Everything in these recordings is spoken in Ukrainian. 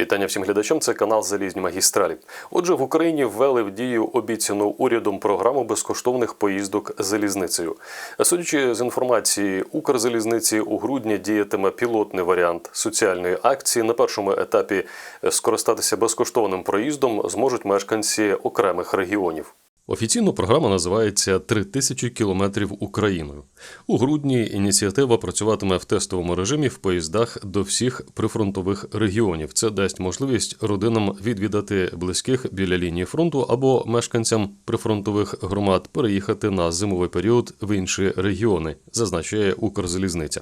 Вітання всім глядачам. Це канал Залізні магістралі. Отже, в Україні ввели в дію обіцяну урядом програму безкоштовних поїздок залізницею. Судячи з інформації Укрзалізниці, у грудні діятиме пілотний варіант соціальної акції. На першому етапі скористатися безкоштовним проїздом зможуть мешканці окремих регіонів. Офіційно програма називається «3 тисячі кілометрів Україною. У грудні ініціатива працюватиме в тестовому режимі в поїздах до всіх прифронтових регіонів. Це дасть можливість родинам відвідати близьких біля лінії фронту або мешканцям прифронтових громад переїхати на зимовий період в інші регіони, зазначає Укрзалізниця.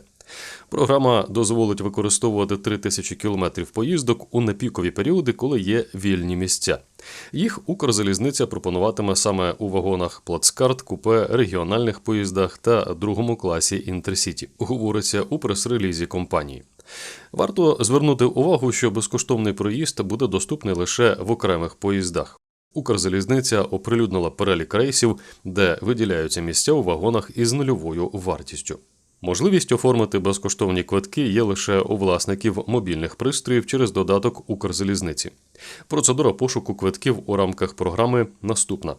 Програма дозволить використовувати 3 тисячі кілометрів поїздок у непікові періоди, коли є вільні місця. Їх Укрзалізниця пропонуватиме саме у вагонах плацкарт, купе, регіональних поїздах та другому класі Інтерсіті, говориться у прес-релізі компанії. Варто звернути увагу, що безкоштовний проїзд буде доступний лише в окремих поїздах. Укрзалізниця оприлюднила перелік рейсів, де виділяються місця у вагонах із нульовою вартістю. Можливість оформити безкоштовні квитки є лише у власників мобільних пристроїв через додаток Укрзалізниці. Процедура пошуку квитків у рамках програми наступна.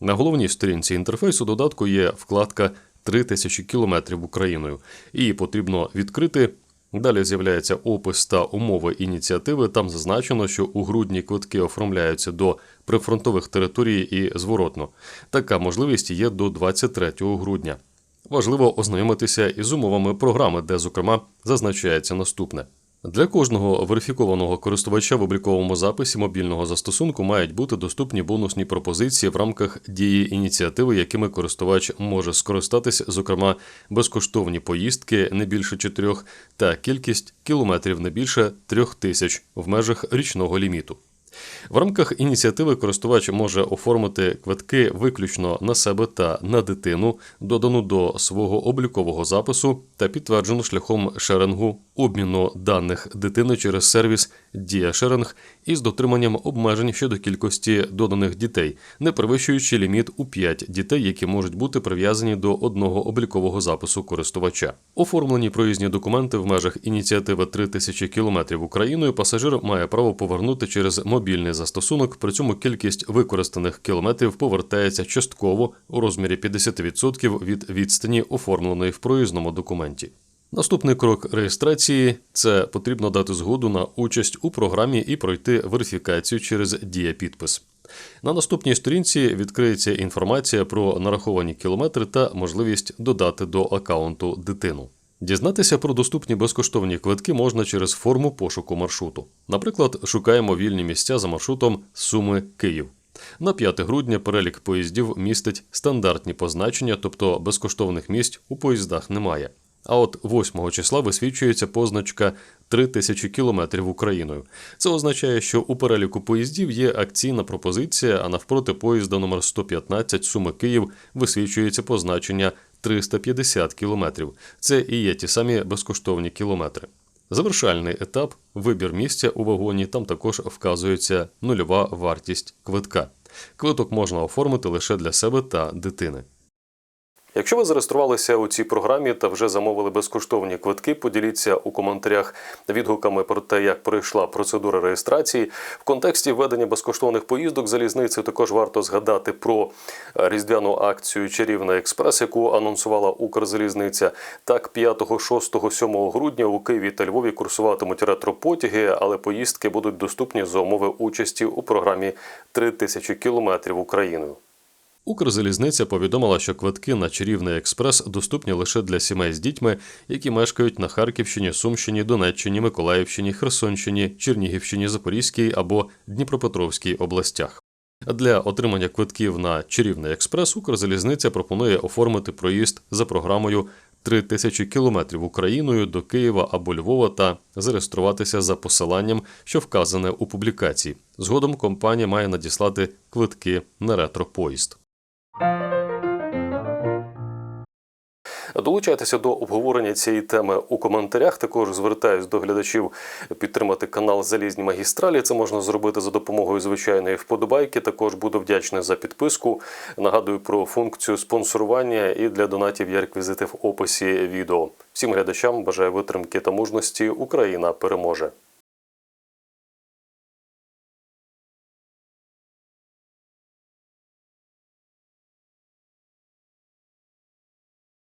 На головній сторінці інтерфейсу додатку є вкладка «3 тисячі кілометрів Україною. Її потрібно відкрити. Далі з'являється опис та умови ініціативи. Там зазначено, що у грудні квитки оформляються до прифронтових територій і зворотно. Така можливість є до 23 грудня. Важливо ознайомитися із умовами програми, де, зокрема, зазначається наступне. Для кожного верифікованого користувача в обліковому записі мобільного застосунку мають бути доступні бонусні пропозиції в рамках дії ініціативи, якими користувач може скористатись, зокрема, безкоштовні поїздки не більше чотирьох та кількість кілометрів не більше трьох тисяч в межах річного ліміту. В рамках ініціативи користувач може оформити квитки виключно на себе та на дитину, додану до свого облікового запису та підтверджену шляхом шерингу обміну даних дитини через сервіс DiaSharing із дотриманням обмежень щодо кількості доданих дітей, не перевищуючи ліміт у 5 дітей, які можуть бути прив'язані до одного облікового запису користувача. Оформлені проїзні документи в межах ініціативи 3000 км Україною пасажир має право повернути через мобільний застосунок. При цьому кількість використаних кілометрів повертається частково у розмірі 50% від відстані, оформленої в проїзному документі. Наступний крок реєстрації це потрібно дати згоду на участь у програмі і пройти верифікацію через дія-підпис. На наступній сторінці відкриється інформація про нараховані кілометри та можливість додати до аккаунту дитину. Дізнатися про доступні безкоштовні квитки можна через форму пошуку маршруту. Наприклад, шукаємо вільні місця за маршрутом Суми Київ. На 5 грудня перелік поїздів містить стандартні позначення, тобто безкоштовних місць у поїздах немає. А от 8 числа висвічується позначка 3000 кілометрів Україною. Це означає, що у переліку поїздів є акційна пропозиція, а навпроти поїзда номер 115 Суми Київ висвічується позначення 350 кілометрів. Це і є ті самі безкоштовні кілометри. Завершальний етап вибір місця у вагоні. Там також вказується нульова вартість квитка. Квиток можна оформити лише для себе та дитини. Якщо ви зареєструвалися у цій програмі та вже замовили безкоштовні квитки, поділіться у коментарях відгуками про те, як пройшла процедура реєстрації. В контексті введення безкоштовних поїздок залізниці також варто згадати про різдвяну акцію Чарівна експрес, яку анонсувала Укрзалізниця. Так, 5, 6, 7 грудня у Києві та Львові курсуватимуть ретропотяги, але поїздки будуть доступні за умови участі у програмі «3 тисячі кілометрів Україною. Укрзалізниця повідомила, що квитки на чарівний експрес доступні лише для сімей з дітьми, які мешкають на Харківщині, Сумщині, Донеччині, Миколаївщині, Херсонщині, Чернігівщині, Запорізькій або Дніпропетровській областях. Для отримання квитків на чарівний експрес Укрзалізниця пропонує оформити проїзд за програмою 3 тисячі кілометрів Україною до Києва або Львова та зареєструватися за посиланням, що вказане у публікації. Згодом компанія має надіслати квитки на ретропоїзд. Долучайтеся до обговорення цієї теми у коментарях. Також звертаюсь до глядачів підтримати канал Залізні магістралі. Це можна зробити за допомогою звичайної вподобайки. Також буду вдячний за підписку. Нагадую про функцію спонсорування і для донатів є реквізити в описі відео. Всім глядачам бажаю витримки та мужності. Україна переможе.